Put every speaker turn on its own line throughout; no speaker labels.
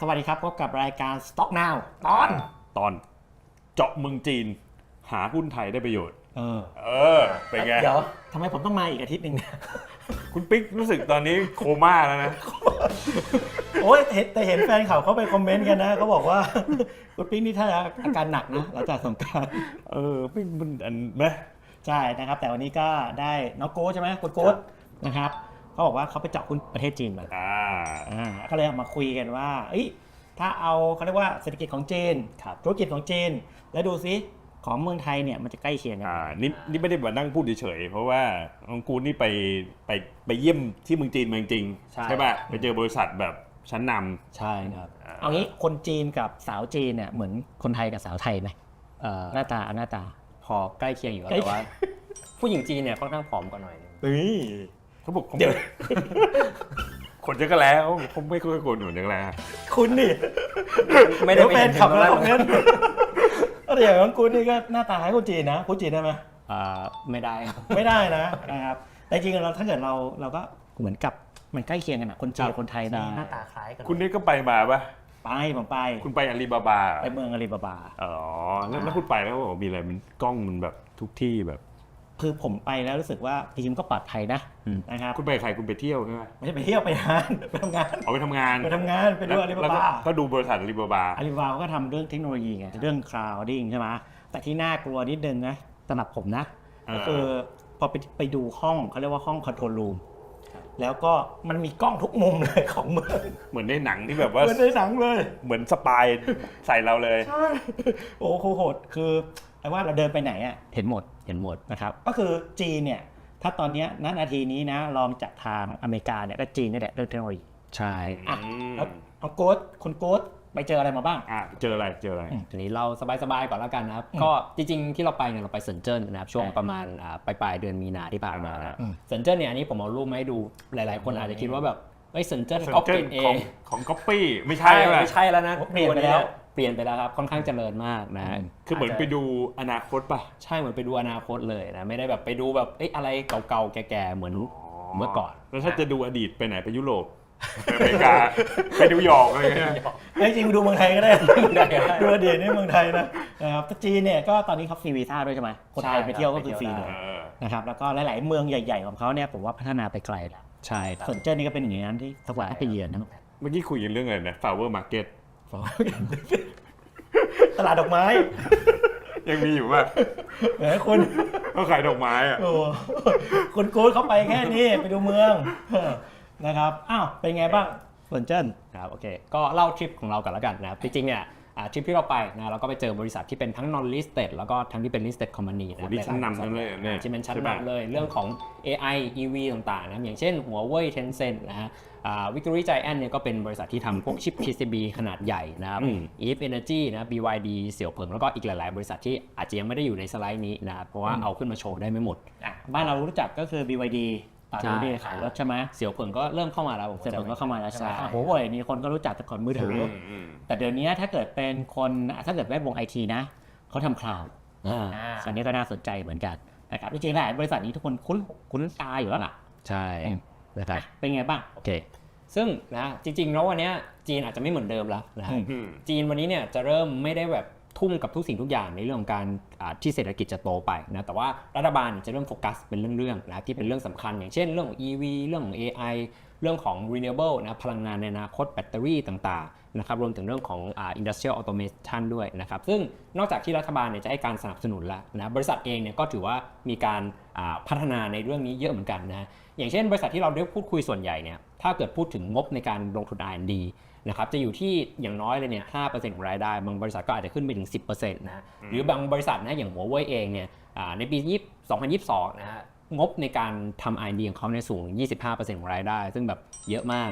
จอ
ครับสวัสดีครับพบกับรายการ Stock Now ตอน
ตอนเจาะเมืองจีน หาหุ้นไทยได้ประโยชน์
เออ
เออ เป็นไง
เดี๋ยวทำไมผมต้องมาอีกอาทิตย์หนึ่งเนี่ย
คุณปิ๊กรู้สึกตอนนี้โคม่าแล้วนะ
โอ้ยเห็นแต่เห็นแฟนเขาเขาไปคอมเมนต์กันนะเขาบอกว่า คุณปิ๊กนี่ถ้าอาการหนักนะหลังจากสงกราร
เออไม่มันอันนะ
ใช่นะครับ แต่วันนี้ก็ได้น้องโก้ใช่ไหมคุณโก้นะครับ เขาบอกว่าเขาไปเจาะหุ้นประเทศจีนมา
อ่า
อ่าก็เลยเอามาคุยกันว่าเอ้ยถ้าเอาเขาเรียกว่าเศรษฐกิจของจีนธุรกิจของจีนแล้วดูซิของเมืองไทยเนี่ยมันจะใกล้เคียงกัน
อ่านี่นี่ไม่ได้มานั่งพูดเฉยๆเพราะว่าน้องกูนี่ไปไปไปเยี่ยมที่เมืองจีนมาจริงๆ
ใช่
ป่ะไปเจอบริษัทแบบชั้นน
ใช่ครับำ
เอางี้คนจีนกับสาวจีนเนี่ยเหมือนคนไทยกับสาวไทยไหม
เอ่อ
หน้าตาเอาหน้าตา
พอใกล้เคียงอยู่ครับ
ใกล้
แต่ว่า ผู้หญิงจีนเนี่ยค่อนข้างผอมกว่าหน่อยนึง
เฮ้ย
เขาบอกเขา
เดี๋ยว
ขนจักรแล้วเขาไม่ค่อยขนขนจักรแล้ว
คุณนี่
ไม่ได้
เยวแฟนขับ
แล้
แล้ววคอมเมนต์ก็อย่างนั้นคุณนี่ก็หน้าตาคล้ายคนจีนนะพูดจีนได้ไหม
ไม่ได้ครับ
ไม่ได้นะนะครับแต่จริงๆเราถ้าเกิดเราเราก็เหมือนกับมันใกล้เคียงกันอะคนจีนกับคนไทยนี่
ใช่
หน้าตาคล้ายกัน
คุณนี่ก็ไปมาป่ะ
ไปผมไป
คุณไปอาลีบาบา
ไปเมืองอาลีบาบา
อ๋อ แล้วแล้วคุณไปแล้วบอกว่ามีอะไรมันกล้องมันแบบทุกที่แบบ
คือผมไปแล้วรู้สึกว่าจริงๆก็ปลอดภัยนะ
อืม
นะครับ
คุณไปกับใครคุณไปเที่ยวใช่ไหม
ไม่ใช่ไปเที่ยวไปงานไปทำงาน
เอาไปทำงาน
ไปทำงานไปดูอาลีบา
แล้วก็
บา
ก็ดูบริษัทอาลีบาบา
อาลีบาบาเขาก็ทำเรื่องเทคโนโลยีไงเรื่อง crowding ใช่ไหมแต่ที่น่ากลัวนิดนึงนะสำหรับผมนะ
อ่า
ก็คือพอไปไปดูห้องเขาเรียกว่าห้องคอนโทรลรูมแล้วก็มันมีกล้องทุกมุมเลยของเมือง
เหมือนในหนังที่แบบว่า
เหมือนในหนังเลย
เหมือนสปายใส่เราเลย
ใช่โอ้โหโหดคือไอ้ว่าเราเดินไปไหนอะเห็นหมด
เห็นหมด
นะครับก็คือจีนเนี่ยถ้าตอนเนี้ยณนาทีนี้นะลองจากทางอเมริกาเนี่ยก็จีนนี่แหละเรื่องเทคโนโลยี
ใช่
อะ
อืม
แล้วเอาโค้ดคุณโค้ดไปเจออะไรมาบ้าง
อะเจออะไรเจออะไร
ทีนี้เราสบายๆก่อนแล้วกันนะครับ
อืม
ก็จริงๆที่เราไปเนี่ยเราไปเซินเจิ้นนะครับช่วง
อ่า
ประมาณอ่าปลายๆเดือนมีนาที่ผ่านมานะ
อืม
เซินเจิ้นเนี่ยอันนี้ผมเอารูปมาให้ดูหลาย ๆ คนอาจจะคิดว่าแบบเฮ้ยเซินเจิ้น
เซน
ก็
เจอ
เป็น
ร์
เอ
ของ
ง
ของก๊อปปี้ไม่ใช่
ใช่
ไหม
ไม่ใช่แล้วนะ
เปลี่ยนไปแล้ว
เปลี่ยนไปแล้วครับค่อนข้างเจริญมากนะ
คือเหมือนไปดูอนาคตป่ะ
ใช่เหมือนไปดูอนาคตเลยนะไม่ได้แบบไปดูแบบเอ้ยอะไรเก่าๆแก่ๆเหมือนเมื่อก่อน
แล้วถ้าจะดูอดีตไปไหนไปยุโรปไปอเมริกาไปนิวยอร์กอะไรเงี้ย
เอ้ยจริงๆดูเมืองไทยก็ได้
ได้ได้
ดูอดีตนี่เมืองไทยนะนะครับแต่จีนเนี่ยก็ตอนนี้เขาฟรีวีซ่าด้วยใช่ไหมคนไทย
ใช่
ไปเที่ยวก็คือ
ไป
ฟรี
เที่ยว
เลย
ได้
เออ
นะครับแล้วก็หลาย ๆ เมืองใหญ่ ๆ ของเขาเนี่ยผมว่าพัฒนาไปไกลแล้ว
ใช่ครับ
ส่วนเจิ้นนี่ก็เป็นอย่างนั้นที่สวายไปเยือนนะ
เมื่อกี้คุยกันเรื่องอะไรนะ flower market
ตลาดดอกไม้
ยังมีอยู่ป่ะ
แหมคุณ
เขาขายดอกไม้อะ
โอ้คุณกู๊ดเขาไปแค่นี้ไปดูเมืองนะครับ อ้าว เป็นไงบ้างส่วนเจิ้น
ครับโอเค ก็เล่าทริปของเรากันแล้วกันนะครับจริงๆเนี่ยอ่า ทริปที่เราไปนะเราก็ไปเจอบริษัทที่เป็นทั้ง non listed แล้วก็ทั้งที่เป็น listed company นะ
โอ้นี่ชั้นนำทั้งเลยเนี่ย
ที่เป็นชั้น
ใช่ปะ
นำเลยเรื่องของ AI EV ต่างๆนะอย่างเช่นหัวเว่ย Tencent นะฮะอ่า Victory Giant เนี่ยก็เป็นบริษัทที่ทำพวกชิป PCB ขนาดใหญ่นะครับ
อืม
Eve Energy นะ BYD เสี่ยวเผิงแล้วก็อีกหลาย ๆ บริษัทที่อาจจะยังไม่ได้อยู่ในสไลด์นี้นะครับเพราะว่าเอาขึ้นมาโชว์ได้ไม่หมด
อะบ้านเรารู้จักก็คือ BYD ตอน
ใช่
นี้ขายรถใช่ไหม
เสี่ยวเผิงก็เริ่มเข้ามาแล้วผม
เสร็จผมก็เข้ามาแล้วใช่ไหม
ใช่
โอ้โหเว่ยนี่คนก็รู้จักแต่ก่อนมือถืออ
มอืม
แต่เดี๋ยวนี้ถ้าเกิดเป็นคนถ้าเกิดแวดวงไอทีนะเขาทำคลาวด์
อ่า
อันนี้ก็น่าสนใจเหมือนกันนะครับจริงๆแล้วบริษัทนี้ทุกคนคุ้นคุ้นตาอยู่แล้วล่ะ
ใช่นะครับ
เป็นไงบ้าง
โอเคซึ่งนะจริงๆแล้ววันเนี้ยจีนอาจจะไม่เหมือนเดิมแล้วนะฮะ
อืม
อืม
จีนวันนี้เนี่ยจะเริ่มไม่ได้แบบ ทุ่มกับทุกสิ่งทุกอย่างในเรื่องของการที่เศรษฐกิจจะโตไปนะแต่ว่ารัฐบาลจะเริ่มโฟกัสเป็นเรื่องๆนะที่เป็นเรื่องสำคัญ อย่างเช่นเรื่องของ EV เรื่องของ AI เรื่องของ renewable นะพลังงานในอนาคตแบตเตอรี่ต่างๆนะครับรวมถึงเรื่องของอ industrial automation ด้วยนะครับซึ่งนอกจากที่รัฐบาลเนี่ยจะให้การสนับสนุนแล้วนะบริษัทเองเนี่ยก็ถือว่ามีการพัฒนาในเรื่องนี้เยอะเหมือนกันนะอย่างเช่นบริษัทที่เราได้พูดคุยส่วนใหญ่เนี่ยถ้าเกิดพูดถึงงบในการลงทุน R&D นะครับจะอยู่ที่อย่างน้อยเลยเนี่ย5%ของรายได้ บางบริษัทก็อาจจะขึ้นไปถึง10%นะหรือบางบริษัทนะอย่างหัวเว่ยเองเนี่ยอ่าในปีนี้2022นะฮะงบในการทำ R&D ของเขาเนี่ยสูง 25%ของรายได้ ซึ่งแบบเยอะมาก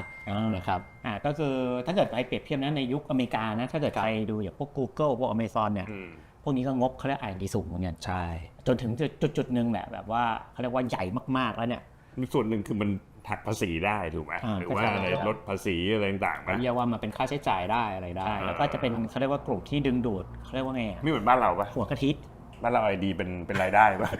นะครับ
อ่าก็คือถ้าเกิดไปเปรียบเทียบนะในยุคอเมริกานะถ้าเกิดใครดูอย่างพวก Google พวก Amazon เนี่ย
อืม
พวกนี้ก็งบเขาเรียกไอดีสูงเหมือนกัน
ใช่
จนถึงจุดจุดจุดหนึ่งแหละแบบว่าเขาเรียกว่าใหญ่มากๆแล้วเนี่ย
ส่วนหนึ่งคือมัน หักภาษีได้ถูกไหม
อ่า
หรือว่า
ก็ใช่
อะไรลดภาษีอะไรต่างๆไหม
เรียกว่ามาเป็นค่าใช้จ่ายได้อะไรได้
ใช่แล้วก็จะเป็นเขาเรียกว่ากลุ่มที่ดึงดูดเขาเรียกว่าไงอะ
ไม่เหมือนบ้านเราปะ
หัวกะทิ
บ้านเราไอดีเป็นเป็นรายได้ปะ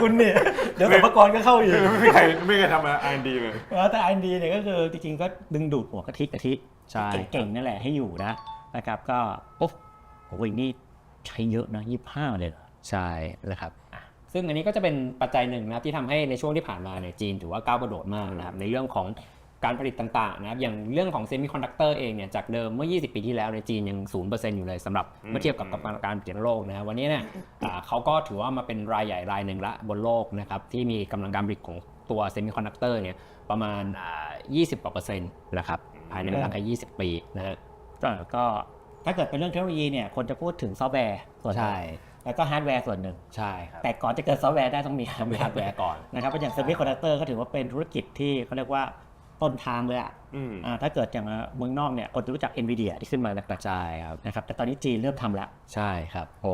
คุณเนี่ยเดี๋ยวสรรพากรก็เข้าอีก
ไม่เคยไม่เคยทำอะไรดีเลย
แล้วแต่ R&D เนี่ยก็คือจริงๆก็ดึงดูดหัวกะทิกะทิ
ใช่
เก่งๆนั่นแหละให้อยู่นะนะครับก็โอ้โหนี่ใช้เยอะนะยี่ห้าเลยเหรอ
ใช่นะครับ ซึ่งอันนี้ก็จะเป็นปัจจัยหนึ่งนะครับที่ทำให้ในช่วงที่ผ่านมาเนี่ยจีนถือว่าก้าวกระโดดมากนะครับในเรื่องของการผลิตต่างๆนะครับอย่างเรื่องของเซมิคอนดักเตอร์เองเนี่ยจากเดิมเมื่อ 20 ปีที่แล้วในยจีนยัง 0%อยู่เลยสำหรับเมื่อเทียบกับการผลิตโลกนะครับวันนี้เนี่ยอ่าเขาก็ถือว่ามาเป็นรายใหญ่รายหนึ่งละบนโลกนะครับที่มีกำลังการผลิตของตัวเซมิคอนดักเตอร์เนี่ยประมาณอ่า20กว่าเปอร์เซ็นต์นะครับภายในเวลาแค่20 ปีนะฮะ
ก็ก็ถ้าเกิดเป็นเรื่องเทคโนโลยีเนี่ยคนจะพูดถึงซอฟต์แวร์ส่วนหนึ่ง
ใช่
แล้วก็ฮาร์ดแวร์ส่วนหนึ่ง
ใช่ครับ
แต่ก่อนจะเกิดซอฟต์แวร์ได้ต้องมีฮาร์ดแว
มี
ร์
ฮาร์ดแวร์ก่อน
นะครับเพราะอย่างเซมิคอนดักเตอร์ก็ถือว่าเป็นธุรกิจที่เขาเรียกว่าต้นทางเลยอะ
อืม
อ่าถ้าเกิดอย่างเมืองนอกเนี่ยคนจะรู้จัก NVIDIA ที่ขึ้นมาแรก
ใช่ครับ
ๆนะครับแต่ตอนนี้จีนเริ่มทำแล้ว
ใช่ครับโอ้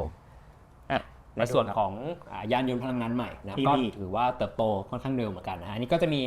อะ
ในส่วนของอ่ายานยนต์พลังงานใหม่นะ
EV
ก็ถือว่าเติบโตค่อนข้างเร็วเหมือนกันนะฮะอันนี้ก็จะมี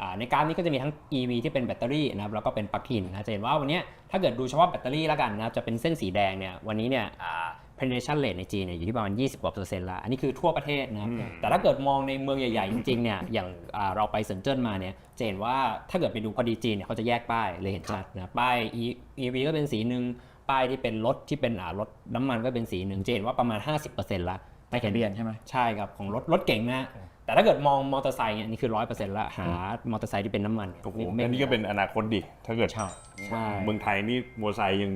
อ่าในกราฟนี้ก็จะมีทั้ง EV ที่เป็นแบตเตอรี่นะครับแล้วก็เป็นปลั๊กอินนะจะเห็นว่าวันเนี้ยถ้าเกิดดูเฉพาะแบตเตอรี่แล้วกันนะจะเป็นเส้นสีแดงเนี่ยวันนี้เนี่ยอ่า penetration rate ในจีนเนี่ยอยู่ที่ประมาณ 20กว่าเปอร์เซ็นต์ละอันนี้คือทั่วประเทศนะครับ
อืม
แต่ถ้าเกิดมองในเมืองใหญ่ ๆ จริงๆเนี่ยอย่างอ่าเราไปเซินเจิ้นมาเนี่ยจะเห็นว่าถ้าเกิดไปดูพอดีจีนเนี่ยเขาจะแยกป้ายเลยเห็นชัดนะป้าย E- EV ก็เป็นสีหนึ่งป้ายที่เป็นรถที่เป็นอ่ารถน้ำมันก็เป็นสีหนึ่งจะเห็นว่าประมาณ 50%ละ
ไปทะเบียนใช่ไหม
ใช่ครับของรถรถเก่งนะฮะแต่ถ้าเกิดมองมอเตอร์ไซค์เนี่ยนี่คือร้อยเปอร์เซ็นต์ละหามอเตอร์ไซค์ที่เป็นน้ำมัน
โอ้โห
ไม่
อันนี้ก็เป็นอนาคตดิถ้าเกิด
ใช่
ใช่
เมืองไทยนี่มอเตอร์ไซค์ยัง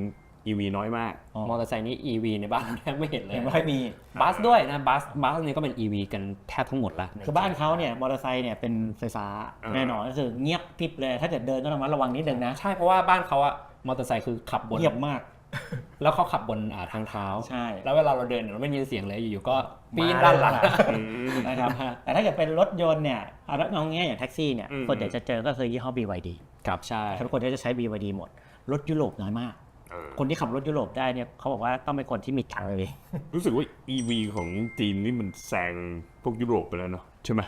EV น้อยมาก
อ๋อ
มอเตอร์ไซค์นี่ EV ในบ้านเราแทบไม่เห็นเลย
ยังไม่ค่อยมี
บัสด้วยนะบัสบัสนี่ก็เป็น EV กันแทบทั้งหมดละ
คือบ้านเขาเนี่ยมอเตอร์ไซค์เนี่ยเป็นไฟฟ้า
อ่า
แน่นอนก็คือเงียบกริบเลยถ้าเกิดเดินก็ระมัดระวังนิดนึงนะ
ใช่เพราะว่าบ้านเขาอะมอเตอร์ไซค์คือขับบน
เงียบมาก
แล้วเขาขับบนอ่าทางเท้า
ใช่
แล้วเวลาเราเดินเนี่ยเราไม่ได้ยินเสียงเลยอยู่ๆก็ปีน
มา
ด้านหลัง
เลยล่ะนะครับแต่ถ้าเกิดเป็นรถยนต์เนี่ยเอาละเอาง่ายๆอย่างแท็กซี่เนี่ย
อืม
ส่วนใหญ่จะเจอก็คือยี่ห้อ BYD
ครับใช่
ทุกคนก็จะใช้ BYD หมด รถยุโรปน้อยมาก
เออ
คนที่ขับรถยุโรปได้เนี่ยเขาบอกว่าต้องเป็นคนที่มีตังค์เลย
รู้สึกว่า EV ของจีนนี่มันแซงพวกยุโรปไปแล้วเนาะใช่ไหม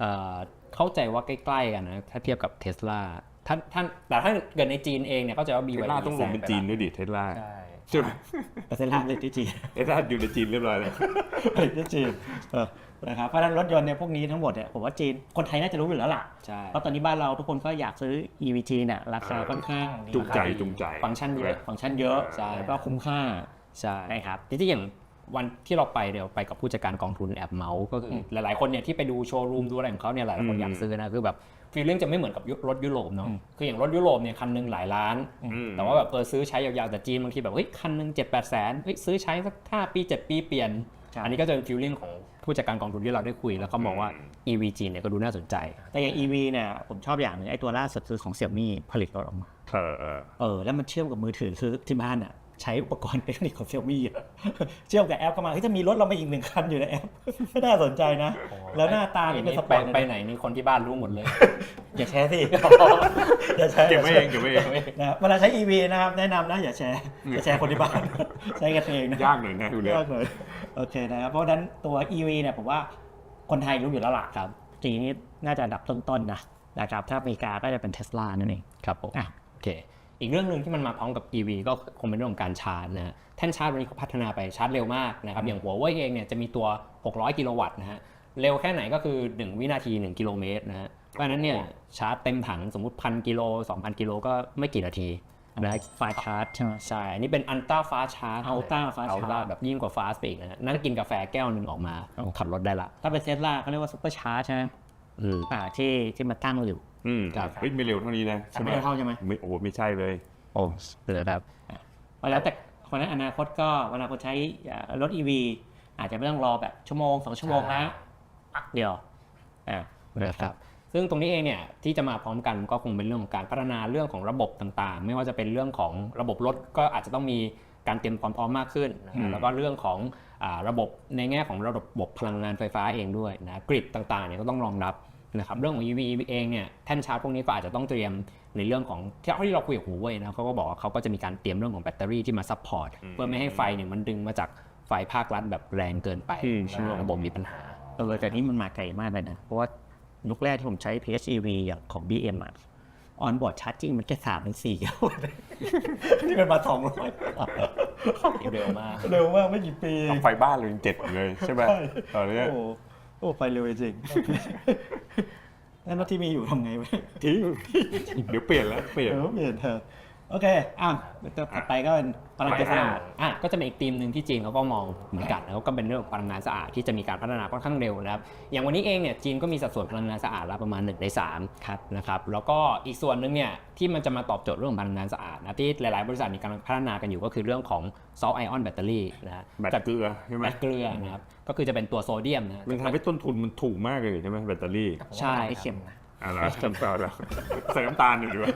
เอ่อเข้าใจว่าใกล้ๆกันนะ ถ้าเทียบกับเทสลาท่านท่านแต่ถ้าเกิดในจีนเองเนี่ยเข้าใจว่า
เท
BYD
สลาต้องลงเป็นจีนด้วยดิเทสลา
ใช่
ใช่ไหม
แต่เซนล่าเลยที่จีน
เทสลาอยู่ในจีนเรียบร้อยแล้ว
ผลิตที่จีนเออนะครับเพราะฉะนั้นรถยนต์เนี่ยพวกนี้ทั้งหมดเนี่ยผมว่าจีนคนไทยน่าจะรู้อยู่แล้วล่ะ
ใช่
เพราะตอนนี้บ้านเราทุกคนก็อยากซื้อ EVT เนี่ยราคาค่อนข้าง
จุงใจจุงใจ
ฟังก์ชันเยอะ
ฟังก์ชันเยอะ
ใช่
แล้วก็คุ้มค่า
ใช่
นะครับ
จริงๆอย่างวันที่เราไปเดี๋ยวไปกับผู้จัดการกองทุนแอบเมาส์ก็คืออหลายๆคนเนี่ยที่ไปดูโชว์รูมดูอะไรของเขาเนี่ยหลายๆคน
อืม
อยากซื้อนะคือแบบ ฟีลลิ่งจะไม่เหมือนกับยุรถยุโรปเนาะ
อืม
คืออย่างรถยุโรปเนี่ยคันหนึงหลายล้าน
อืม
แต่ว่าแบบเออซื้อใช้ยาวๆแต่จีนบางทีแบบเฮ้ยคันหนึงเจ็ดแปดแสนเฮ้ยซื้อใช้สักห้าปีเจ็ดปีเปลี่ยน
ใช่
อันนี้ก็จะเป็นฟีลลิ่งของผู้จัดการกองทุนที่เราได้คุย แล้วเขามองว่า EV จีนเนี่ยก็ดูน่าสนใจ
แต่อย่าง EV เนี่ยผมชอบอย่างหนึงไอ้ตัวล่าสุดคือของเสี่ยมี่ผลิตรถออกมา
เออเออ
เออแล้วมันเชื่อมกับมือถือคือที่บ้านอะ ใช้อุปกรณ์อิเล็กทรอนิกส์ของเซี่ยมี่เชื่อมกับแอปเข้ามาเฮ้ยจะมีรถเรามาอีกหนึ่งคันอยู่ในแอปไม่น่าสนใจนะ แล้วหน้าตานี่เป็นสป
ไป
อร์ตเลยนะ
ไปไหนนี่คนที่บ้านรู้หมดเลย
อย่าแชร์สิอย่าแชร์
เก็บไว้เองเก็บไว้เอง
นะครับเวลาใช้ EV นะครับแนะนำนะอย่าแชร์อย่าแชร์คนที่บ้านใช้กันเองนะ
ยากหน่อยนะดูเนี่ย
ยากเลยโอเคนะครับเพราะฉะนั้นตัว EV เนี่ยผมว่าคนไทยรู้อยู่แล้วล่ะครับจีนนี่น่าจะอันดับต้นๆนะนะครับถ้าอเมริกาก็จะเป็นเทสลานั่นเอง
ครับผม
อะ
โอเค อีกเรื่องหนึ่งที่มันมาพร้อมกับ EV ก็คงเป็นเรื่องของการชาร์จนะฮะแท่นชาร์จวันนี้เขาพัฒนาไปชาร์จเร็วมากนะครับอย่างหัวเว่ยเองเนี่ยจะมีตัว 600 กิโลวัตต์นะฮะเร็วแค่ไหนก็คือ 1 วินาที 1 กิโลเมตรนะฮะเพราะฉะนั้นเนี่ยชาร์จเต็มถังสมมติพันกิโล2,000 กิโลก็ไม่กี่นาทีนะ
ฟาชาร์จใช่ไหม
ใช่อันนี้เป็นอันต้าฟ้าชาร์จ
Ultra Fast
อัลต้า
Charge
แบบยิ่งกว่าฟาสไปอีกนะฮะนั่งกินกาแฟแก้วหนึ่งออกมา ขับรถได้ละ
ถ้าเป็นเทสลาเขาเรียกว่าซุปเปอร์ชาร์จใช่ไหม
อืม
อ่าที่ที่มาตั้งอยู่
อืม
ครับ
เฮ้ยไม่เร็วเท่านี้นะ
ไม่ได้เท่าใช่ไหม
ไม่โอ้ไม่ใช่เลย
โอ้เสือครับ
แล้วแต่เพราะฉะนั้นอนาคตก็เวลาคนใช้อ่ารถ EV อาจจะไม่ต้องรอแบบชั่วโมงสองชั่วโมงแล้วปักเดียวอ่า
นะครับซึ่งตรงนี้เองเนี่ยที่จะมาพร้อมกันก็คงเป็นเรื่องของการพัฒนาเรื่องของระบบต่างๆ ไม่ว่าจะเป็นเรื่องของระบบรถก็อาจจะต้องมีการเตรียมความพร้อมมากขึ้นนะ
อื
ฮะ
ม
แล้วก็เรื่องของอาระบบในแง่ของระบบพลังงานไฟฟ้าเองด้วยนะกริดต่างๆเนี่ยก็ต้องรองรับ นะครับเรื่องของ EV เองเนี่ยแท่นชาร์จพวกนี้ก็อาจจะต้องเตรียมในเรื่องของที่ที่เราคุยกับหูเว่ยนะเขาก็บอกว่าเขาก็จะมีการเตรียมเรื่องของแบตเตอรี่ที่มาซัพพอร์ตเพื่อไม่ให้ไฟเนี่ยมันดึงมาจากไฟภาครัฐแบบแรงเกินไป
อืมใช่
แล้วระบบมีปัญหา
เออแต่นี่มันมาไกลมากเลยนะ เพราะว่ายุคแรกที่ผมใช้ PHEV อย่างของ BM อะออนบอร์ดชาร์จิ่งมันแค่สามถึงสี่กิโลนี่เป็นมาสองร้อย
เร็วมาก
เร็วมากไม่กี่ปี
ทำไฟบ้านเลยยังเจ็ดเลยใช่ไหม
ใช่
ตอนเนี้ย
โอ้โอ้ไปเร็วจริง แล้วรถที่มีอยู่ทำไงวะ
ทิ้งเดี๋ยวเปลี่ยนแล้วเปลี่ยน
เออเปลี่ยนเถอะโอเคอะตัวถัดไปก็เป็น พลังงานสะอาด
อะก็จะเป็นอีกธีมหนึ่งที่จีนเขาก็มองเหมือนกันแล้วก็เป็นเรื่องของพลังงานสะอาดที่จะมีการพัฒนาค่อนข้างเร็วนะครับอย่างวันนี้เองเนี่ยจีนก็มีสัดส่วนพลังงานสะอาดแล้วประมาณ1ใน3ครับนะครับแล้วก็อีกส่วนหนึ่งเนี่ยที่มันจะมาตอบโจทย์เรื่องของพลังงานสะอาดนะที่หลายๆ บริษัทมีการพัฒนากันอยู่ก็คือเรื่องของ salt ion battery นะฮะ
แบตเกลือใช่ไหม
แบตเกลือนะครับก็คือจะเป็นตัวโซเดียมนะฮะ
มันทำให้ต้นทุนมันถูกมากเลยใช่ไหมแบตเตอรี่
ใช่
ไม่
ค
เค็
รับ
มนะ
อะไรจำต่อแล้วใส่น้ำตาลอยู่ดีกว่า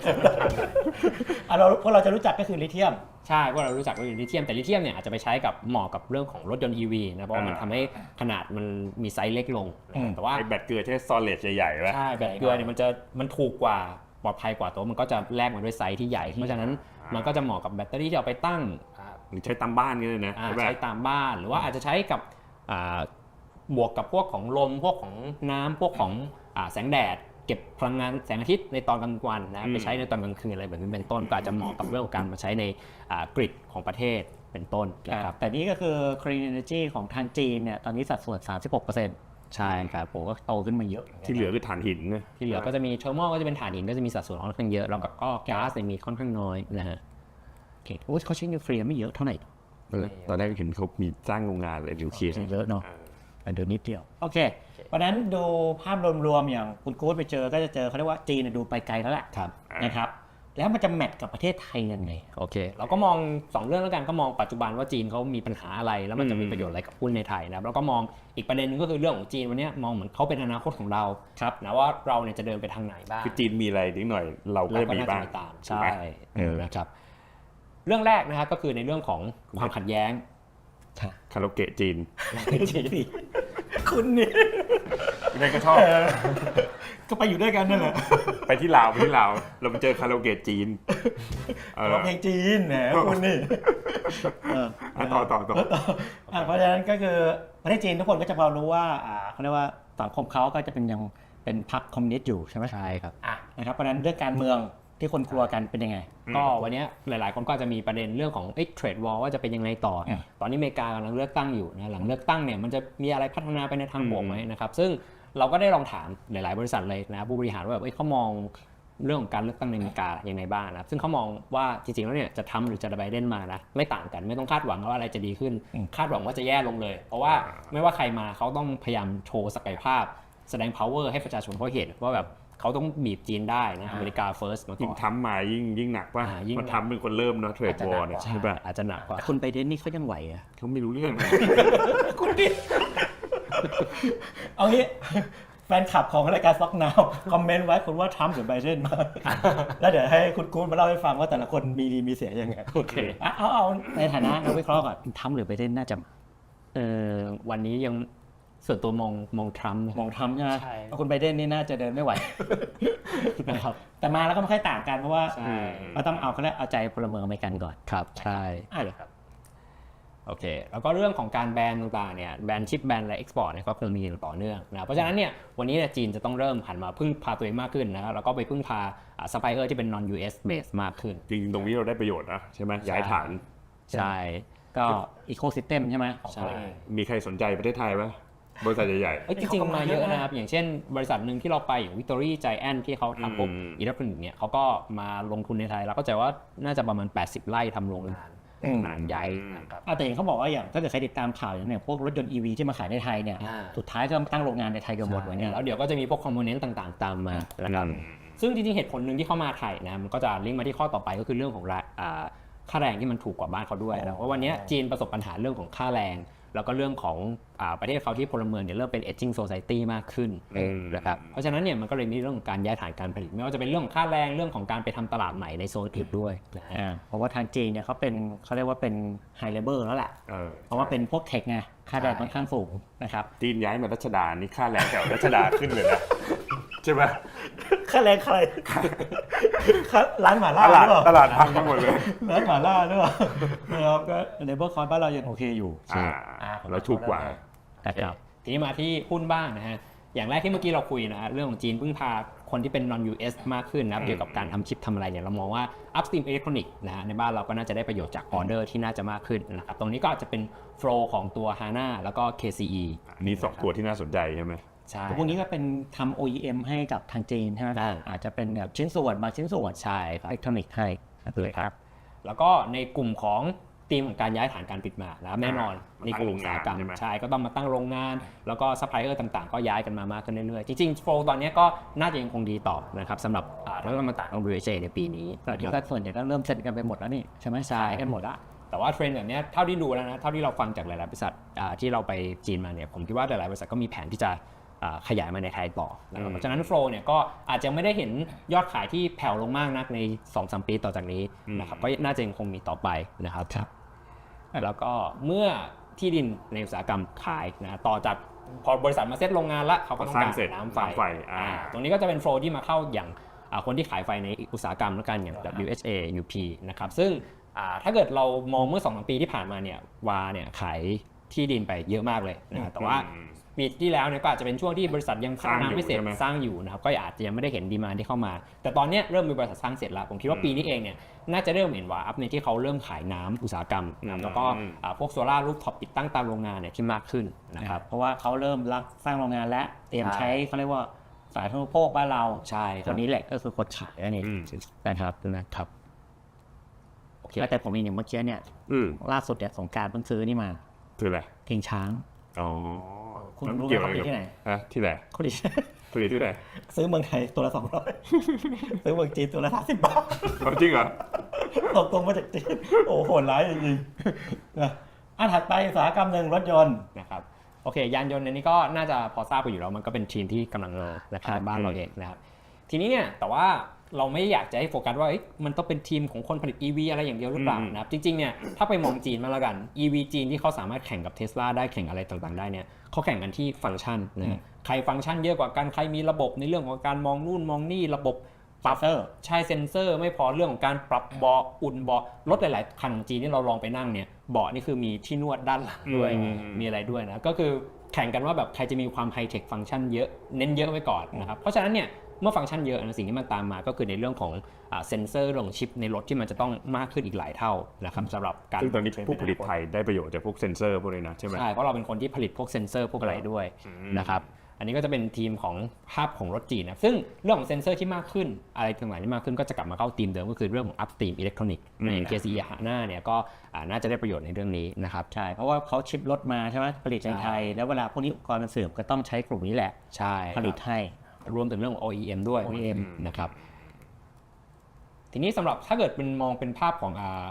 อะเราพวกเราจะรู้จักก็คือลิเธียม
ใช่พวกเรารู้จักว่าลิเธียมแต่ลิเธียมเนี่ยอาจจะไปใช้กับเหมาะกับเรื่องของรถยนต์ EV นะเพราะว่ามัน
อ่า
ทำให้ขนาดมันมีไซส์เล็กลงนะ
อืม
แต่ว่า
ไอแบตเกลือใช้ซอลเลตใหญ่ๆป่ะ
ใช่แบบเกลือเนี่ยมันจะมันถูกกว่าปลอดภัยกว่าตัวมันก็จะแลกมาด้วยไซส์ที่ใหญ่ เพราะฉะนั้นมันก็จะเหมาะกับแบตเตอรี่ที่เอาไปตั้งอ่า
หรือใช้ตามบ้านนี่เลยนะ
อ่า
ใช่ป่ะ
ใช้ตามบ้านหรือว่าอาจจะใช้กับอ่าบวกกับพวกของลมพวกของน้ำพวกของอ่าแสงแดด เก็บพลังงานแสงอาทิตย์ในตอนกลางวันนะไปใช้ในตอนกลางคืนอะไรแบบนี้เป็นต้นก็อาจจะเหมาะกับเรื่องของการมาใช้ในอ่ากริดของประเทศเป็นต้นนะครับ
แต่นี่ก็คือ clean energy ของทางจีนเนี่ยตอนนี้สัดส่วน 36%
ใช่ครับ
โอ้ก็โตขึ้นมาเยอะ
ที่เหลือคือถ่านหินนะ
ที่เหลือก็จะมีเทอร์โมก็จะเป็นถ่านหินก็จะมีสัดส่วนค่อนข้างเยอะแล้วก็ก็ก๊าซเนี่ยมีค่อนข้างน้อยนะฮะ
โอเคโอ้ยเขาใช้นิวเคลียร์ไม่เยอะเท่าไหร่
เออตอนแรกเห็นเขามีสร้างโรงงานเลยนิวเคลียร์
เยอะเนาะอันเดียวนิดเดียวโอเค วันนั้นดูภาพรวมๆอย่างคุณกู๊ดไปเจอก็จะเจอเขาเรียกว่าจีนเนยดูไปไกลแล้วแหละ
ครับ
นะครับ แล้วมันจะแมทกับประเทศไทยยังไง
โอเค เราก็มอง 2 เรื่องแล้วกันก็มองปัจจุบันว่าจีนเขามีปัญหาอะไรแล้วมันจะมีประโยชน์อะไรกับหุ้นในไทยนะครับแล้วก็มองอีกประเด็นหนึงก็คือเรื่องของจีนวันเนี้ยมองเหมือนเขาเป็นอนาคตของเราครับนะว่าเราเนี่ยจะเดินไปทางไหนบ้าง
คือจีนมีอะไรนิดหน่อย เราก็
เรา
จะ
ก็
มี
น่าจะ
บ้าง
มีตาม
ถูก
ใช่
ไหม
เออ นะครับเรื่องแรกนะครับก็คือในเรื่องของความขัดแย้ง
คาราโอเกะจีน
คุณนี่
นี่ก็ชอบ
ก็ไปอยู่ด้วยกันนั่นแหละ
ไปที่ลาวไปที่ลาว เราไปเจอคาราโอเกะจีนเออ
ร้องเพลงจีนแหมคุณนี่เออ
อะต่อต่อต่อ
อะเพราะฉะนั้นก็คือประเทศจีนทุกคนก็จะพอรู้ว่าอ่าเขาเรียกว่าสังคมเขาก็จะเป็นยังเป็นพรรคคอมมิวนิสต์อยู่ใช่ไหม
ใช่ครับ
อะนะครับเพราะฉะนั้นเรื่องการเมือง ที่คนกลัวกันเป็นยังไง
ก็วันเนี้ยหลาย ๆ คนก็จะมีประเด็นเรื่องของเทรดวอลว่าจะเป็นยังไงต่อ
อืม
ตอนนี้อเมริกากำลังเลือกตั้งอยู่นะหลังเลือกตั้งเนี่ยมันจะมีอะไรพัฒนาไปในทางบวกไหมนะครับซึ่งเราก็ได้ลองถามหลาย ๆ บริษัทเลยนะผู้บริหารว่าแบบเอ้ยเขามองเรื่องของการเลือกตั้งในอเมริกายังไงบ้างนะครับซึ่งเขามองว่าจริง ๆ แล้วเนี่ยจะทำหรือจะไบเดนมานะไม่ต่างกันไม่ต้องคาดหวังว่าอะไรจะดีขึ้น คาดหวังว่าจะแย่ลงเลย เพราะว่าไม่ว่าใครมาเขาต้องพยายามโชว์ศักยภาพ แสดง power ให้ประชาชนเขาเห็นว่าแบบ เขาต้องบีบจีนได้นะอเมริกา first มาก่
ยิ่ง
อน
ทำมายิ่งยิ่งหนักป่ะ
อ่ายิ่ง
มันทำเป็นคนเริ่มเนาะเทรดวอร์เนี่ย
ใช่
ใช่ป่ะ
อาจจะหนักกว่า
แต่คุณไบเดนนี่เขายังไหวอะ
เขาไม่รู้เรื่อง
คุณดิเอางี้แฟนคลับของรายการซ็อกนาวคอมเมนต์ไว้คุณว่าทรัมป์หรือไบเดนมากแล้วเดี๋ยวให้คุณกู๊ดมาเล่าให้ฟังว่าแต่ละคนมีดีมีเสียยังไง
โอเค
อะเอาเอาในฐานะนักวิเคราะห์ก่อนทรัมป์หรือไบเดนน่าจะ
เออวันนี้ยัง ส่วนตัวมองมองทรัมป์นะ
มองทรัมป์ใช่ไหม
ใช่
เพราะคุณไบเดนนี่น่าจะเดินไม่ไหว
นะครับ
แต่มาแล้วก็ไม่ค่อยต่างกันเพราะว่า
ใช่
ก็ต้องเอาเขาเรียกเอาใจพลเมืองอเมริกันก่อน
ครับใช่
อะเดี๋ยวครับ
โอเค แล้วก็เรื่องของการแบนต่างๆเนี่ยแบนชิปแบนและเอ็กซ์พอร์ตเนี่ยก็คือมีอย่างต่อเนื่องนะเพราะฉะนั้นเนี่ยวันนี้เนี่ยจีนจะต้องเริ่มหันมาพึ่งพาตัวเองมากขึ้นนะครับแล้วก็ไปพึ่งพาซัพพลายเออร์ที่เป็น non US base มากขึ้น
จริงๆ ตรงนี้เราได้ประโยชน์นะ ใช่ไหมย้ายฐาน
ใช่
ก็อีโค y ิสเต็มใช่ไหม
ใช่
มีใครสนใจประเทศไทยป่ะ บริษัทใหญ่
เอ้ยจริงๆมาเยอะนะครับ อย่างเช่นบริษัทหนึ่งที่เราไปอย่างวิกตอรี่ใจแอนที่เขาทำพวก
อืม
อิเล็กทรอนิกส์เนี่ยเขาก็มาลงทุนในไทย แล้วก็จะว่าน่าจะประมาณ 80 ไร่ทำโรงงาน
อืม
ขนาดใหญ่นะครับ
อะแต่เห็นเขาบอกว่าอย่างถ้าเกิดใครติดตามข่าวอย่างเนี่ยพวกรถยนต์ EV ที่มาขายในไทยเนี่ย
อ่า
สุดท้ายก็ตั้งโรงงานในไทยกันหมดวะเนี่ย
แล้วเดี๋ยวก็จะมีพวกคอมโพเนนต์ต่างๆ ตามมานะครับซึ่งจริงๆเหตุผลหนึ่งที่เข้ามาไทยนะมันก็จะลิงก์มาที่ข้อต่อไปก็คือเรื่องของราอ่าค่าแรงที่มันถูกกว่าบ้านเขาด้วยนะเพราะวันเนี้ยจีนประสบปัญหาเรื่องของค่าแรง แล้วก็เรื่องของอาประเทศเขาที่พลเมืองเนี่ยเริ่มเป็น aging society มากขึ้น
อืม
นะครับเพราะฉะนั้นเนี่ยมันก็เลยมีเรื่องของการย้ายฐานการผลิต ไม่ว่าจะเป็นเรื่องของค่าแรงเรื่องของการไปทำตลาดใหม่ในโซนอื่นด้วยนะฮะ
อ่าเพราะว่าทางจีนเนี่ยเขาเป็นเขาเรียกว่าเป็นไฮเลเบอร์แล้วแหละ
เออ
เพราะว่าเป็นพวกเทคไงค่าแรง
ใช่
ค่อนข้างสูงนะครับ
จีนย้ายมารัชดานี่ค่าแรงแถวรัชดาขึ้นเลยนะ ใช่ไหม
ค่าแรงใครร้านหมา
ต
ล่าห
ลา
รื
ด
อเปล่า
ตลาดพังทั้งหมดเลย
ร้านหมาล่าหรือเปล่านะครับก็เลเบอร์คอนบ้านเรายังโอเคอยู่
อ่า
อ่า
เราถูกกว่า
นะครับ
ทีนี้มาที่หุ้นบ้างนะฮะ อย่างแรกที่เมื่อกี้เราคุยนะฮะเรื่องของจีนพึ่งพาคคนที่เป็น non US มากขึ้นนะครับเกี่ยวกับการทำชิปทำอะไรเนี่ยเรามองว่า upstream electronic นะฮะในบ้านเราก็น่าจะได้ประโยชน์จากออเดอร์ที่น่าจะมากขึ้นนะครับตรงนี้ก็อาจจะเป็น flow ของตัว HANA แล้วก็ KCE
อันนี้สองตัวที่น่าสนใจใช่ไหม
ใช่
พวกนี้ก็เป็นทำ OEM ให้กับทางจีนใช่ไหมอาจจะเป็นแบบชิ้นส่วนบางชิ้นส่วน
ใช่ครับ
อิเล็กทรอนิกส์ให้เลยครับ
แล้วก็ในกลุ่มของทีมของการย้ายฐานการผลิตมานะครับแน่นอน
อ่า
ในกลุ่มอุตสาหกรรม
ใช่ไหม
ใช่ก็ต้องมาตั้งโรงงาน แล้วก็ซัพพลายเออร์ต่างๆ ก็ย้ายกันมามากขึ้นเรื่อยๆ จริงๆโฟลตอนนี้ก็น่าจะยังคงดีต่อนะครับสำหรับอ่ารัฐมนตรีของ WHA ในปีนี้
แต่ที่ก็ส่วนใหญ่ก็เริ่มเสร็จกันไปหมดแล้วนี่ใช่ไหมใช่กันหมดละ
แต่ว่าเทรนด์แบบเนี้ยเท่าที่ดูแล้วนะเท่าที่เราฟังจากหลายๆบริษัทอ่าที่เราไปจีนมาเนี่ยผมคิดว่าหลายๆบริษัทก็มีแผนที่จะอ่า ขยายมาในไทยต่อนะครับ
อืม
เพราะฉะนั้นโฟลเนี่ยก็อาจจะไม่ได้เห็นยอดขายที่แผ่วลงมากนักใน2-3ปีต่อจากนี้นะครับก็น่าจะยังคงมีต่อไปนะครับ
ครับ
แล้วก็เมื่อที่ดินในอุตสาหกรรมขายนะต่อจากพอบริษัทมาเซตโรงงานละเขาก็ต้อง
สร้า
การ
งเสร็จ
น้ำไฟ
น้ำไฟอ่า
อ่าตรงนี้ก็จะเป็นโฟลที่มาเข้าอย่างอ่าคนที่ขายไฟในอุตสาหกรรมแล้วกันอย่าง WHA UP นะครับซึ่งอ่าถ้าเกิดเรามองเมื่อ2อปีที่ผ่านมาเนี่ยวาเนี่ยขายที่ดินไปเยอะมากเลยนะแต่ว่า
อืม
ปีที่แล้วเนี่ยก็อาจจะเป็นช่วงที่บริษัทยังสร้าง
สร้างอยู่
น้ำไม่เสร็จ
ใช่ไหม
สร้างอยู่นะครับก็อาจจะยังไม่ได้เห็นดีมานที่เข้ามา แต่ตอนเนี้ยเริ่มมีบริษัทสร้างเสร็จแล้ว ผมคิดว่าปีนี้เองเนี่ยน่าจะเริ่มเห็นว่าอัพในที่เขาเริ่มขายน้ำอุตสาหกรรมนะครับแล้วก็อ่าพวกโซลาร์รูฟท็อปติดตั้งตามโรงงานเนี่ยที่มากขึ้นนะ
นะ
ค
ค
รั
รับบเพราะว่าเขาเริ่มรับสร้างโรงงานและเตรียม
ใช่
ใช้เขาเรียกว่าสาธารณูปโภคบ้านเรา
ใช่ค
ครับนนี้แหละก็คือคนขายนั่นเอง
อืม
นะครับนะครับ
โอเค
แต่ผมเองอย่างเมื่อกี้เนี่ย
อืม
ล่าสุดเนี่ยสงกรารเพิ่งซื้อนี่มา
คืออะไร
เพลงช้าง
อ๋อ
คุณ
มัน
รู้ไหม
เกี่ยวอะไร
เขา
กับ
ที่ไหน
ฮะที่ไหน
เขาดิ
ผลิตที่ไหน
ซื้อเมืองไทยตัวละสองร้อยซื้อเมืองจีนตัวละห้าสิบบาท
เอาจริงเหรอ
ตกตรงมาจากจีนโอ้โหโหดร้ายจริงๆนะอันถัดไปอุตสาหกรรมหนึ่งรถยนต์
นะครับโอเค ยานยนต์อันนี้ก็น่าจะพอทราบกันอยู่แล้วมันก็เป็นทีมที่กำลังมานะครับบ้านเราเองนะครับทีนี้เนี่ยแต่ว่า เราไม่อยากจะให้โฟกัสว่าเอ๊ะมันต้องเป็นทีมของคนผลิต EV อะไรอย่างเดียวหรือเปล่า
อืม
นะครับ จริงๆเนี่ยถ้าไปมองจีนมาแล้วกัน EV จีนที่เขาสามารถแข่งกับเทสลาได้แข่งอะไรต่างๆได้เนี่ยเขาแข่งกันที่ฟังก์ชันนะฮะใครฟังก์ชันเยอะกว่ากันใครมีระบบในเรื่องของการมองนู่นมองนี่ระบบปรับ
เซอร์
ใช่เซ็นเซอร์ไม่พอเรื่องของการปรับเบาะอุ่นเบาะรถหลาย ๆ คันของจีนที่เราลองไปนั่งเนี่ยเบาะนี่คือมีที่นวดด้านหลังด้วย
อืม
มีอะไรด้วยนะก็คือแข่งกันว่าแบบใครจะมีความไฮเทคฟังก์ชันเยอะเน้นเยอะไว้ก่อนนะครับเพราะฉะนั้นเนี่ย เมื่อฟังก์ชันเยอะนะสิ่งที่มันตามมาก็คือในเรื่องของอ่าเซ็นเซอร์เรื่องของชิปในรถที่มันจะต้องมากขึ้นอีกหลายเท่านะครับสำหรับการ
ซึ่งตอนนี้
เทร
ผู้ผลิต
ในอนาค
ไทยได้ประโยชน์จากพวกเซนเซอร์พวกนี้นะใช่ไหม
ใช่เพราะเราเป็นคนที่ผลิตพวกเซ็นเซอร์พวกอะไรด้วยนะครับอันนี้ก็จะเป็นทีมของภาพของรถจีนนะซึ่งเรื่องของเซ็นเซอร์ที่มากขึ้น อะไรต่างๆที่มากขึ้นก็จะกลับมาเข้าทีมเดิมก็คือเรื่องของ upstream electronic
อืม
ใน KCE หน้าเนี่ยก็อ่าน่าจะได้ประโยชน์ในเรื่องนี้นะครับ
ใช่เพราะว่าเขาชิปรถมาใช่ไหมผลิตในไทย แล้วเวลาพวกนี้อุปกรณ์มันเสื่อมก็ต้องใช้กลุ่มนี้แหละ
ใช่ค
ผ
รับ
ลิตให้
รวมถึงเรื่องของ OEM ด้วย
OEM
นะครับ ทีนี้สำหรับถ้าเกิดเป็นมองเป็นภาพของอา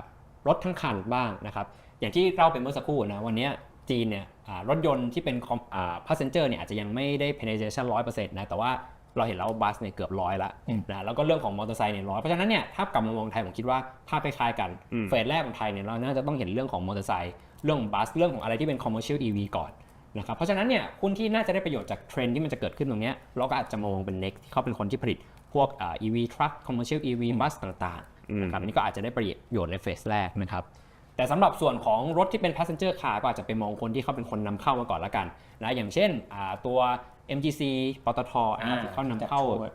รถทั้งคันบ้างนะครับ อย่างที่เราเป็นเมื่อสักครู่นะ วันเนี้ยจีนเนี่ยอ่ารถยนต์ที่เป็นคอมอ่า passenger เนี่ยอาจจะยังไม่ได้ penetration 100%นะแต่ว่าเราเห็นแล้วบัสเนี่ยเกือบร้อยละ
อืม
นะแล้วก็เรื่องของมอเตอร์ไซค์เนี่ยร้อยเพราะฉะนั้นเนี่ยถ้ากลับมามองไทยผมคิดว่าภาพคล้ายๆกัน
อืม
เฟสแรกของไทยเนี่ยเราน่าจะต้องเห็นเรื่องของมอเตอร์ไซค์เรื่องของบัสเรื่องของอะไรที่เป็น commercial EV ก่อน นะครับเพราะฉะนั้นเนี่ยหุ้นที่น่าจะได้ประโยชน์จากเทรนด์ที่มันจะเกิดขึ้นตรงเนี้ยเราก็อาจจะมองเป็น next ที่เขาเป็นคนที่ผลิตพวกอ่า EV truck commercial EV bus ต่างๆ
อืม
นะครับอันนี้ก็อาจจะได้ประโยชน์ในเฟสแรกนะครับแต่สำหรับส่วนของรถที่เป็น passenger car ก็อาจจะไปมองคนที่เขาเป็นคนนำเข้ามาก่อนละกันนะอย่างเช่นอ่าตัว MGC ปตทนะครับที่เขานำเข้า
จากกัน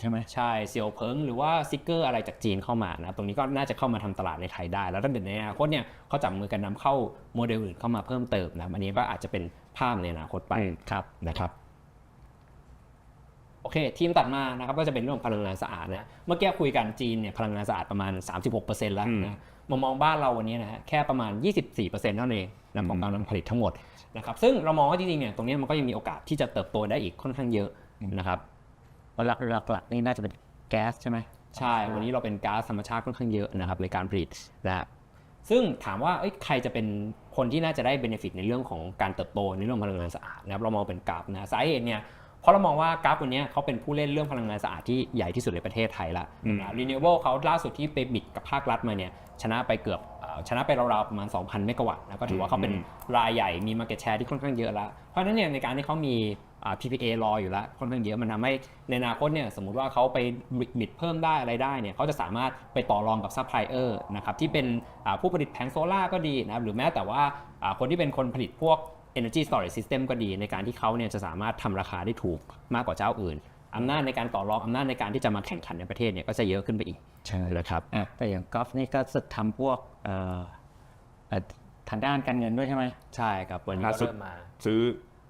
ใช่ไหม
ใช่เซียวเพิงหรือว่าซิกเกอร์อะไรจากจีนเข้ามานะตรงนี้ก็น่าจะเข้ามาทำตลาดในไทยได้ แล้วถ้าเกิดในอนาคตเนี่ยเขาจับมือกันนำเข้าโมเดลอื่นเข้ามาเพิ่มเติมนะอันนี้ก็อาจจะเป็นภาพในอนาคตไป
อืม
ครับนะครับโอเคทีมตัดมานะครับก็จะเป็นเรื่องของพลังงานสะอาดนะเมื่อกี้คุยกันจีนเนี่ยพลังงานสะอาดประมาณ 36%แล้วนะมามองบ้านเราวันนี้นะฮะแค่ประมาณ 24%เท่านั้นเองนะของการผลิตทั้งหมดนะครับซึ่งเรามองว่าจริงๆเนี่ยตรงนี้มันก็ยังมีโอกาสที่จะเติบโตได้อีกค่อนข้างเยอะนะครับ
เพราะ หลักหลักหลักนี่น่าจะเป็นแก๊สใช่ไหม
ใช่ วันนี้เราเป็นก๊าซธรรมชาติค่อนข้างเยอะนะครับในการผลิตนะฮะซึ่งถามว่าเอ้ยใครจะเป็นคนที่น่าจะได้เบนฟิตในเรื่องของการเติบโตในเรื่องพลังงานสะอาดนะครับเรามองเป็นกราฟนะสาเหตุเนี่ยเพราะเรามองว่ากราฟวันนี้เขาเป็นผู้เล่นเรื่องพลังงานสะอาดที่ใหญ่ที่สุดในประเทศไทยละ
อืม
นะ renewable เขาล่าสุดที่ไปบิดกับภาครัฐมาเนี่ยชนะไปเกือบเอ่อชนะไปราวๆประมาณ 2,000 เมกะวัตต์นะก็ถือว่าเขาเป็นรายใหญ่มี market share ที่ค่อนข้างเยอะแล้วเพราะฉะนั้นเนี่ยในการที่เขามีอ่า PPA รออยู่แล้วค่อนข้างเยอะมันทำให้ในอนาคตเนี่ยสมมุติว่าเขาไปบิดเพิ่มได้อะไรได้เนี่ยเขาจะสามารถไปต่อรองกับซัพพลายเออร์นะครับที่เป็นอ่าผู้ผลิตแผงโซล่าร์ก็ดีนะครับหรือแม้แต่ว่าอ่าคนที่เป็นคนผลิตพวก Energy Storage System ก็ดีในการที่เขาเนี่ยจะสามารถทำราคาได้ถูกมากกว่าเจ้าอื่นอำนาจในการต่อรองอำนาจในการที่จะมาแข่งขันในประเทศเนี่ยก็จะเยอะขึ้นไปอีก
ใช่
นะครับ
อะแต่อย่างกอล์ฟนี่ก็สึกทำพวกเอ่อเอ่อทางด้านการเงินด้วยใช่ไหม
ใช่ครับวันนี้
ล่า
ก็
สุด
เริ่มมา
ซื้อ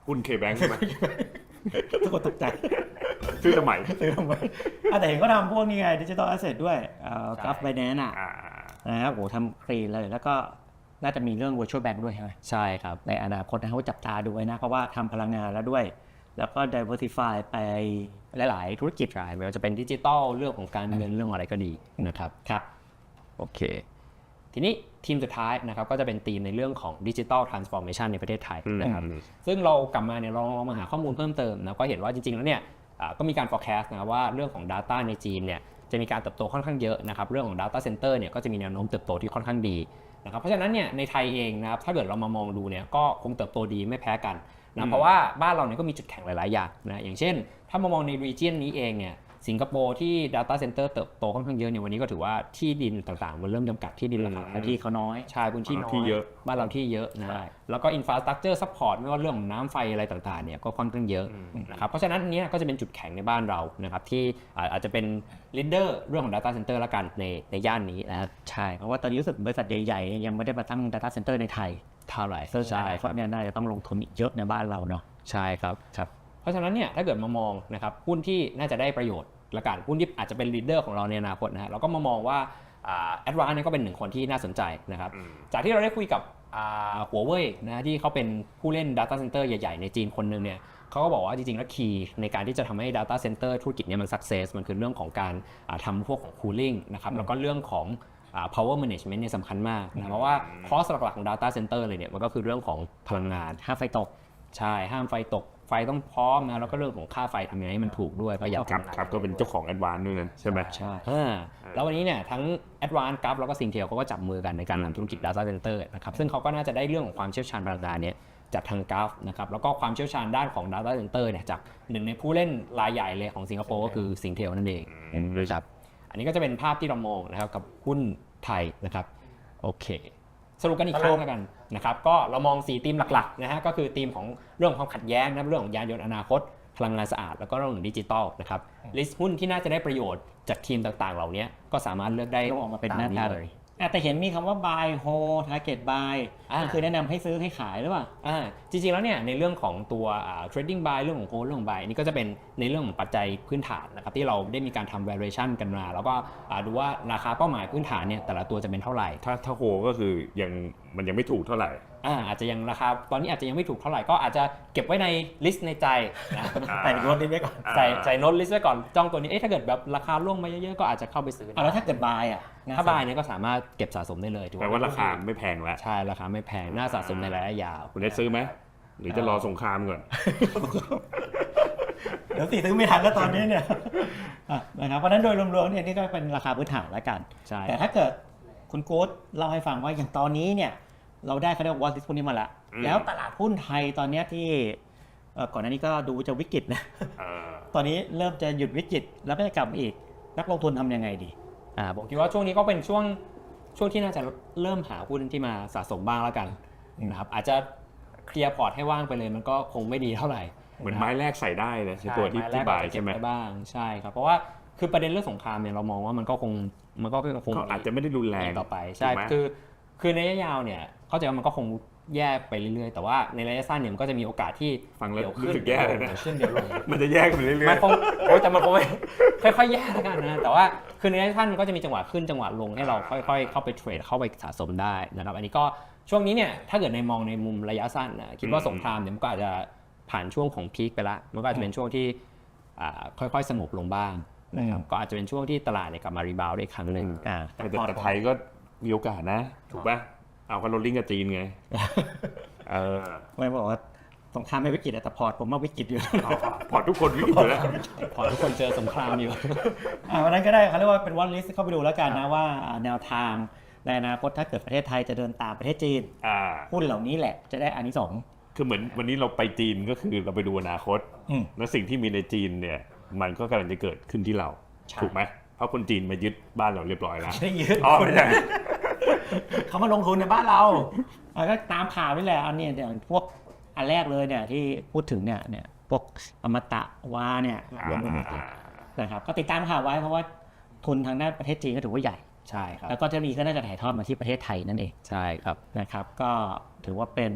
หุ้นเคแบงค์ใช่ไหม
ทุกคนตกใจ
ซื้อทำไม
ซื้อทำไมอะแต่เห็นก็ทำพวกนี้ไงดิจิตอลแอสเซทด้วยเอ่อกราฟไบแนนอะ
อ่า
นะครับโหทำคลีนเลยแล้วก็น่าจะมีเรื่อง virtual bank ด้วยใช่ไหม
ใช่ครับ
ในอนาคตนะเขาจับตาดูไว้นะ เพราะว่าทำพลังงานแล้วด้วย แล้วก็ diversify ไปหลาย ๆ ธุรกิจ
ใช่ไม่ว่าจะเป็นดิจิตอลเรื่องของการเงินเรื่องอะไรก็ดีนะครับ
ครับ
โอเค ทีนี้ทีมสุดท้ายนะครับก็จะเป็นทีมในเรื่องของดิจิ t a ลทรานส์ฟอร์เมชันในประเทศไทยนะครับ
อืม
ซึ่งเรากลับมาเนี่ยเราลองมาหาข้อมูลเพิ่มเติมนะก็เห็นว่าจริง ๆ แล้วเนี่ยอ่าก็มีการ forecast นะว่าเรื่องของ Data ในจีนเนี่ยจะมีการเติบโตค่อนข้างเยอะนะครับเรื่องของ Data Center เนี่ยก็จะมีแนวโน้มเติบโตที่ค่อนข้างดีนะครับเพราะฉะนั้นเนี่ยในไทยเองนะครับถ้าเกิดเรามามองดูเนี่ยก็คงเติบโตดีไม่แพ้กันนะเพราะว่าบ้านเราเนี่ยก็มีจุดแข็งหลาย ๆ อย่างนะอย่างเช่น ถ้ามามองใน region นี้เองเนี่ย สิงคโปร์ที่ Data Center เติบโตค่อนข้างเยอะเนี่ยวันนี้ก็ถือว่าที่ดินต่างๆ มันเริ่มจำกัดที่ดินราคา
พื้นที่เขาน้อย
ใช่พื้นที่น้อย
ที่เยอะ
บ้านเราที่เยอะนะ
ใช่
แล้วก็ Infrastructure Support ไม่ว่าเรื่องของน้ำไฟอะไรต่างๆเนี่ยก็ค่อนข้างเยอะนะครับเพราะฉะนั้นอันเนี้ยก็จะเป็นจุดแข็งในบ้านเรานะครับที่อ่าอาจจะเป็น leader เรื่องของ Data Center ละกันในในย่านนี้นะครับ
ใช่เพราะว่าตอนนี้รู้สึกบริษัทใหญ่ๆยังไม่ได้มาตั้ง data center ในไทย
เท่าไหร่
ใช่เพราะเนี่ยน่าจะต้องลงทุนอีกเยอะในบ้านเราเนาะ
ใช่ครับ
ครับ
เพ ราะฉะนั้นเนี่ยถ้าเกิดมามองนะครับหุ้นที่น่าจะได้ประโยชน์ละกันหุ้นที่อาจจะเป็นลีดเดอร์ของเราในอนาคตนะฮะเราก็มามองว่าแอดวานเนี่ยก็เป็นหนึ่งคนที่น่าสนใจนะครับจากที่เราได้คุยกับหัวเว่ยนะที่เขาเป็นผู้เล่น Data Center ใหญ่ ๆ ในจีนคนหนึ่งเนี่ยเขาก็บอกว่าจริงๆ แล้วคีย์ในการที่จะทำให้ Data Center ธุรกิจเนี่ยมัน success มันคือเรื่องของการอ่าทำพวกของ cooling นะครับแล้วก็เรื่องของอ่า power management เนี่ยสำคัญมากนะเพราะว่าคอสหลักๆของ Data Center เลยเนี่ยมันก็คือเรื่องของพลังงาน
ห้าไฟตก
ใช่ห้ามไฟตก ไฟต้องพร้อมนะแล้วก็เรื่องของค่าไฟทำยังไงให้มันถูกด้วยประหยัด
ครับครับ ก็เป็นเจ้าของแอดวานด้วยนั่นใช่ไหม
ใช่
อ่าแล้ววันนี้เนี่ยทั้ง Advanced g r a p แล้วก็ s i n g t e l เขาก็จับมือกันในการทำธุรกิจ Data Center นะครับซึ่งเขาก็น่าจะได้เรื่องของความเชี่ยวชาญพลังงานเนี่ยจากทางกราฟนะครับแล้วก็ความเชี่ยวชาญด้านของ Data Center เนี่ยจากหนึ่งในผู้เล่นรายใหญ่เลยของสิงคโปร์ก็คือ s i n g t e l นั่นเองนะครับอันนี้ก็จะเป็นภาพที่เรามองนะครับกับหุ้นไทยนะครับโอเค สรุปกันอีกครั้งแล้วกันนะครับก็เรามอง4ธีมหลักๆนะฮะก็คือธีมของเรื่องของความขัดแย้งนะเรื่องของยานยนต์อนาคต พลังงานสะอาด แล้วก็เรื่องของดิจิตอลนะครับลิสต์หุ้นที่น่าจะได้ประโยชน์จากทีมต่างๆ เหล่านี้ก็สามารถเลือกได้
ก็ออกมาเป็นหน้าตา
ม
เลย อะแต่เห็นมีคำว่า buy hold target buy
อ่า
ก็คือแนะนำให้ซื้อให้ขายหรือเปล่า
อ่าจริงๆแล้วเนี่ยในเรื่องของตัว trading buy เรื่องของ hold เรื่องของ buy นี่ก็จะเป็นในเรื่องของปัจจัยพื้นฐานนะครับที่เราได้มีการทำ valuation กันมา แล้วก็อ่าดูว่าราคาเป้าหมายพื้นฐานเนี่ยแต่ละตัวจะเป็นเท่าไหร่
ถ้าถ้าโฮก็คือยัง มันยังไม่ถูกเท่าไหร่
อ่าอาจจะยังราคาตอนนี้อาจจะยังไม่ถูกเท่าไหร่ก็อาจจะเก็บไว้ในลิสต์ในใจนะ
อ่า
ใส่รถนี้ไว้ก่อน
ใส่ใส่โน้ตลิสต์ไว้ก่อนจ้องตัวนี้เอ๊ะถ้าเกิดแบบราคาร่วงมาเยอะๆก็อาจจะเข้าไปซื้อ
อะแล้วถ้าเกิด buy อะ
ถ้าบายเนี่ยก็สามารถเก็บสะสมได้เลยถือ
แปลว่าราคาไม่แพงแล้ว
ใช่ราคาไม่แพงน่าสะสมในระยะยาว
คุณได้ซื้อไหมหรือจะรอสงครามก่อน
เดี๋ยวสิซื้อไม่ทันแล้วตอนนี้เนี่ยอะนะครับเพราะฉะนั้นโดยรวมๆเนี่ยนี่ก็เป็นราคาพื้นฐานแล้วกัน
ใช่
แต่ถ้าเกิดคุณโค้ดเล่าให้ฟังว่าอย่างตอนนี้เนี่ย เราได้เขาเรียกว่า watch list พวกนี้มาละ
อืม
แล้วตลาดหุ้นไทยตอนเนี้ยที่เอ่อก่อนหน้านี้ก็ดูจะวิกฤตนะ
เออ
ตอนนี้เริ่มจะหยุดวิกฤตแล้วไม่จะกลับมาอีก นักลงทุนทำยังไงดี
อ่าผมคิดว่าช่วงนี้ก็เป็นช่วงช่วงที่น่าจะเริ่มหาหุ้นที่มาสะสมบ้างแล้วกันนะครับอาจจะเคลียร์พอร์ตให้ว่างไปเลย มันก็คงไม่ดีเท่าไหร่
เหมือนไม้แรกใส่ได้นะใช่ตัวที่
ไม้แร
ที่
ก
บาย
อจจะ
ใช่ไหม
เก็บด้บ้างใช่ครับเพราะว่าคือประเด็นเรื่องสงครามเนี่ยเรามองว่ามันก็คงมันก็คง
ก็อาจจะไม่ได้รุนแรง
ต่อไปใช่
ถูกไหม
คือ คือในระยะยาวเนี่ยเข้าใจว่ามันก็คงแย่ไปเรื่อยๆ แต่ว่าในระยะสั้นเนี่ยมันก็จะมีโอกาสที่
ฟังแล้ว
เดี๋ยว
รู้สึกแย่เลยนะ
เดี๋วขึ้นเดี๋ยวลง
มันจะแยกกันไปเรื่อย
มันคงโอ้ยแต่มันคงไม่ ค่อยๆแย่แล้วกันนะ แต่ว่าคือในระยะสั้นมันก็จะมีจังหวะขึ้นจังหวะลงให้เราค่อยๆ เข้าไปเทรดเข้าไปสะสมได้นะครับ อันนี้ก็ช่วงนี้เนี่ยถ้าเกิดในมองในมุมระยะสั้นนะคิดว่าสงครามเนี่ยมันก็อาจจะผ่านช่วงของพีคไปละมันก็อาจจะเป็นช่วงที่อ่าค่อยๆสงบลงบ้างนะครับก็อาจจะเป็นช่วงที่ตลาดเนี่ยกลับมารีบาวด์ได้อีกครั้งหนึ่ง
อ่า
ๆแต่แต่ไทยก็ มีโอกาสนะ ถูกป่ะเอาคันโรลลิงกับจีนไงเออ
ไม่บอกว่าสงครามไม่วิกฤตอะแต่พอร์ตผมว่าวิกฤตอยู่
พอร์ตทุกคนวิกฤตอยู่แล้ว
พอทุกคนเจอสงครามอยู่
อ่าวันนั้นก็ได้เขาเรียกว่าเป็นวันลิสเข้าไปดูแล้วกันนะว่าอ่าแนวทางในอนาคตถ้าเกิดประเทศไทยจะเดินตามประเทศจีน
อ่า
หุ้นเหล่านี้แหละจะได้อานิสงส์
คือเหมือนวันนี้เราไปจีนก็คือเราไปดูอนาคต
อืม
และสิ่งที่มีในจีนเนี่ย มันก็กำลังจะเกิดขึ้นที่เรา
ใช่
ถูกไหม เพราะคนจีนมายึดบ้านเราเรียบร้อยแล้ว
ได้ยืด
อ๋อไม่ใช่
เขามาลงทุนในบ้านเราอะก็ตามข่าวนี่แหละอันนี้อย่างพวกอันแรกเลยเนี่ยที่พูดถึงเนี่ยเนี่ยพวกอมตะวาเนี่ยรวมไปหมดเลยนะครับก็ติดตามข่าวไว้เพราะว่าทุนทางด้านประเทศจีนก็ถือว่าใหญ่
ใช่ครับ
แล้วก็จะมีก็น่าจะถ่ายทอดมาที่ประเทศไทยนั่นเอง
ใช่ครับ
นะครับ ก็ถือว่าเป็น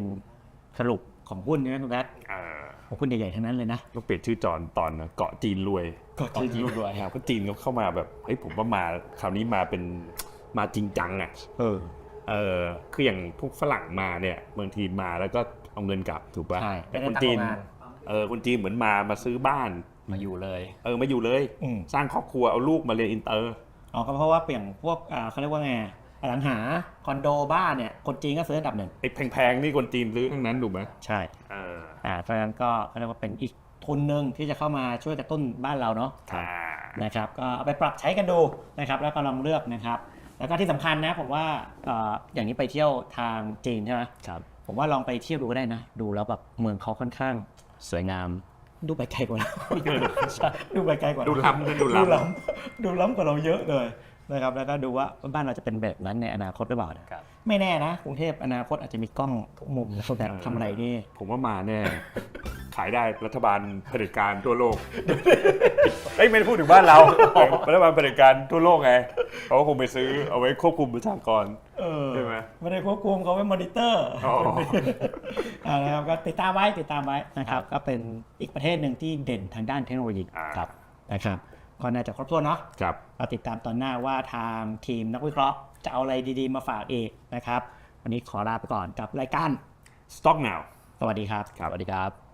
สรุปของหุ้นใช่ไหมคุณแบท
อ่า
ของหุ้นใหญ่ๆทั้งนั้นเลยนะ
ต้องเปลี่ยนชื่อจอนตอนนะเกาะจีนรวย
เกาะจีนรวย
ครับก็จีนเขาเข้ามาแบบเฮ้ยผมว่ามาคราวนี้มาเป็นมาจริงจังอะ
เออ
เออคืออย่างพวกฝรั่งมาเนี่ยบางทีมาแล้วก็เอาเงินกลับถูกป่ะ
ใช่
แต่คนจีน
ไม่ได้ตั้งโรงงาน
เออคนจีนเหมือนมามาซื้อบ้าน
มาอยู่เลย
เออมาอยู่เลย
อืม
สร้างครอบครัวเอาลูกมาเรียนอินเตอร์
อ๋อก็เพราะว่าเปลี่ยนพวกอ่าเขาเรียกว่าไง อสังหาคอนโดบ้านเนี่ยคนจีนก็ซื้ออันดับหนึ่ง
ไอ้แพงๆนี่คนจีนซื้อทั้งนั้นถูกไหม
ใช่
เออ
อ่าเพราะฉะนั้นก็เขาเรียกว่าเป็นอีกทุนหนึ่งที่จะเข้ามาช่วยกระตุ้นบ้านเราเนาะ
อ่า
นะครับก็เอาไปปรับใช้กันดูนะครับแล้วก็ลองเลือกนะครับ แล้วก็ที่สำคัญนะผมว่าเอ่ออย่างนี้ไปเที่ยวทางจีนใช่ไหม
ครับ
ผมว่าลองไปเที่ยวดูก็ได้นะ ดูแล้วแบบเมืองเขาค่อนข้าง
สวยงาม
ดูไปไกลกว่าเรา ใช่ดูไปไกลกว่า
ดู
เรา
ล้ำนะดู
ดู
ล้ำ
ล้ำดูล้ำกว่าเราเยอะเลย นะครับแล้วก็ดูว่าบ้านเราจะเป็นแบบนั้นในอนาคตหรือเปล่านะครับไม่แน่นะกรุงเทพอนาคตอาจจะมีกล้องทุกมุมนะแบบทำอะไรนี่
ผมว่ามาแน่ ขายได้รัฐบาลเผด็จการทั่วโลกเอ้ยไม่ได้พูดถึงบ้านเรารัฐบาลเผด็จการทั่วโลกไงเขาก็คงไปซื้อเอาไว้ควบคุมประชากร
เออ
ใช่ไหม
ไม่ได้ควบคุมเขาไว้มอนิเตอร์
อ๋อ
อ่านะครับก็ติดตามไว้ติดตามไว้นะครับ ก็เป็นอีกประเทศหนึ่งที่เด่นทางด้านเทคโนโลยี
อ่า
ครับนะครับ ก็น่าจะครบถ้วนเนาะ
ครับ
เราติดตามตอนหน้าว่าทางทีมนักวิเคราะห์จะเอาอะไรดีๆ มาฝากเอกนะครับ วันนี้ขอลาไปก่อนกับรายการ
Stock now
สวัสดีครับ
สวัสดีครับ